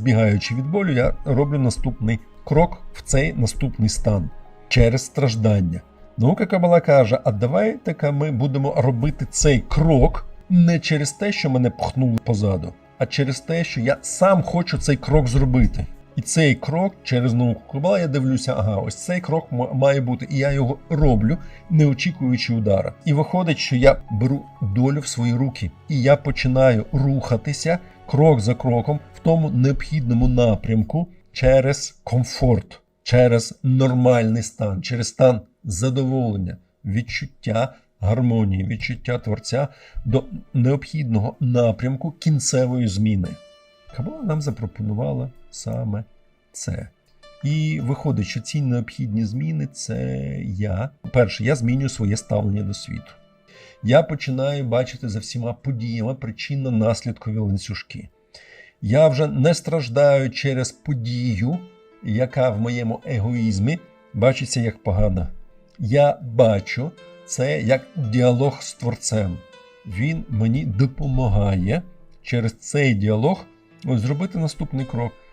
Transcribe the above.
збігаючи від болю, я роблю наступний крок в цей наступний стан через страждання. Наука Кабала каже: а давайте-ка ми будемо робити цей крок не через те, що мене пхнули позаду, а через те, що я сам хочу цей крок зробити. І цей крок через науку Кабала я дивлюся, ага, ось цей крок має бути, і я його роблю, не очікуючи удара. І виходить, що я беру долю в свої руки, і я починаю рухатися крок за кроком в тому необхідному напрямку через комфорт, через нормальний стан, через стан задоволення, відчуття гармонії, відчуття творця до необхідного напрямку кінцевої зміни. Кабала нам запропонувала саме це. І виходить, що ці необхідні зміни це я. Перше, я змінюю своє ставлення до світу. Я починаю бачити за всіма подіями причинно-наслідкові ланцюжки. Я вже не страждаю через подію, яка в моєму егоїзмі бачиться як погана. Я бачу це як діалог з творцем. Він мені допомагає через цей діалог зробити наступний крок.